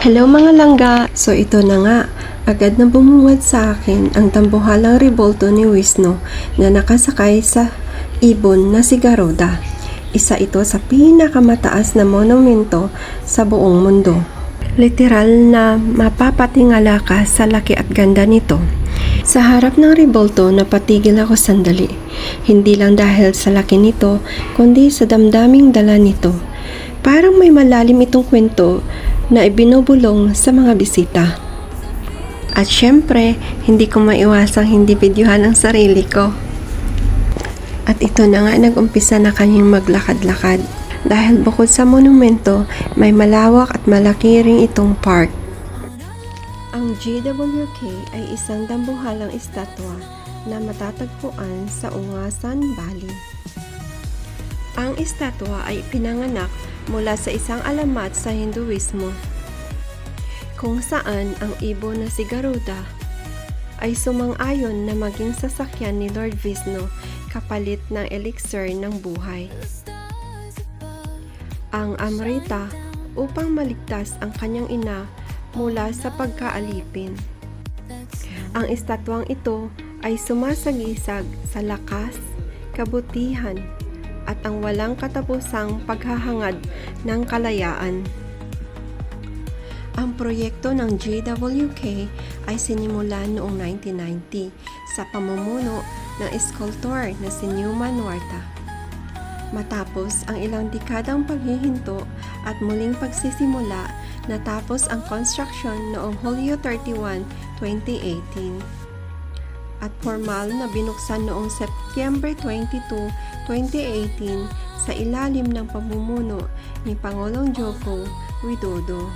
Hello mga langga! So ito na nga, agad na bumungad sa akin ang tambuhalang revolto ni Wisno na nakasakay sa ibon na si Garuda. Isa ito sa pinakamataas na monumento sa buong mundo. Literal na mapapatingala ka sa laki at ganda nito. Sa harap ng revolto, napatigil ako sandali. Hindi lang dahil sa laki nito, kundi sa damdaming dala nito. Parang may malalim itong kwento na ibinubulong sa mga bisita. At syempre, hindi ko maiwasang hindi videohan ang sarili ko. At ito na nga nag-umpisa na kanyang maglakad-lakad. Dahil bukod sa monumento, may malawak at malaki ring itong park. Ang GWK ay isang dambuhalang estatwa na matatagpuan sa Ungasan, Bali. Ang estatwa ay pinanganak mula sa isang alamat sa Hinduismo kung saan ang ibon na si Garuda ay sumang-ayon na maging sasakyan ni Lord Vishnu kapalit ng elixir ng buhay. Ang Amrita upang maligtas ang kanyang ina mula sa pagkaalipin. Ang estatwang ito ay sumasagisag sa lakas, kabutihan, at ang walang katapusang paghahangad ng kalayaan. Ang proyekto ng JWK ay sinimula noong 1990 sa pamumuno ng eskultor na si Newman Warta. Matapos ang ilang dekadang paghihinto at muling pagsisimula, natapos ang construction noong Hulyo 31, 2018 at formal na binuksan noong September 22, 2018 sa ilalim ng pamumuno ni Pangulong Joko Widodo.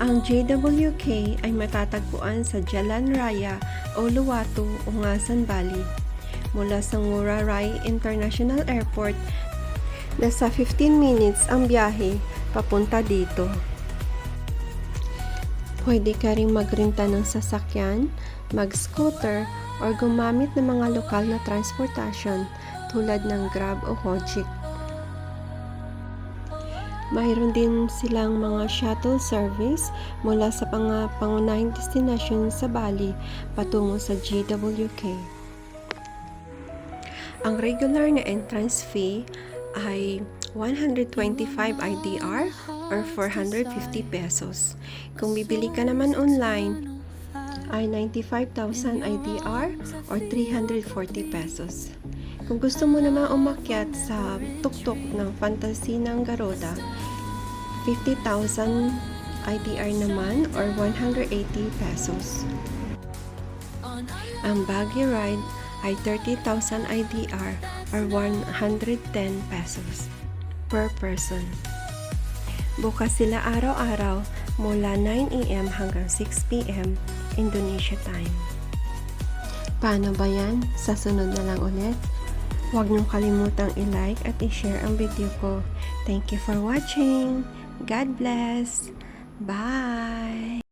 Ang JWK ay matatagpuan sa Jalan Raya o Luwatu, Ungasan, Bali mula sa Ngurah International Airport nasa 15 minutes ang biyahe papunta dito. Pwede ka ring magrenta ng sasakyan, mag-scooter, or gumamit ng mga lokal na transportasyon tulad ng Grab o Gojek. Mayroon din silang mga shuttle service mula sa mga pangunahing destinasyon sa Bali patungo sa GWK. Ang regular na entrance fee ay 125 IDR or 450 pesos. Kung bibili ka naman online, ay 95,000 IDR or 340 pesos. Kung gusto mo naman umakyat sa tuktok ng fantasy ng Garuda, 50,000 IDR naman or 180 pesos. Ang buggy ride ay 30,000 IDR or 110 pesos per person. Bukas sila araw-araw mula 9 a.m. hanggang 6 p.m. Indonesia time. Paano ba yan? Sa sunod na lang ulit. Huwag niyong kalimutang i-like at i-share ang video ko. Thank you for watching. God bless. Bye!